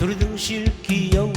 들등실 기억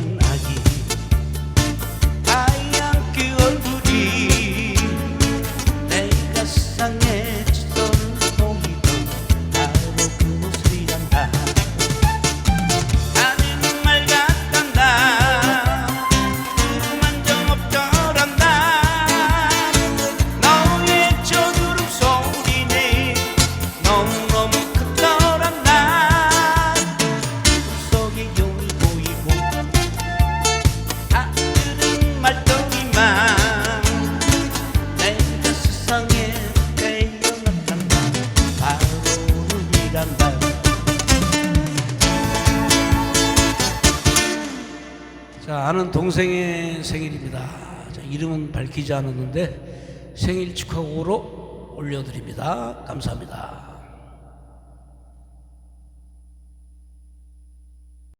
아는 동생의 생일입니다. 자, 이름은 밝히지 않았는데 생일 축하곡으로 올려드립니다. 감사합니다.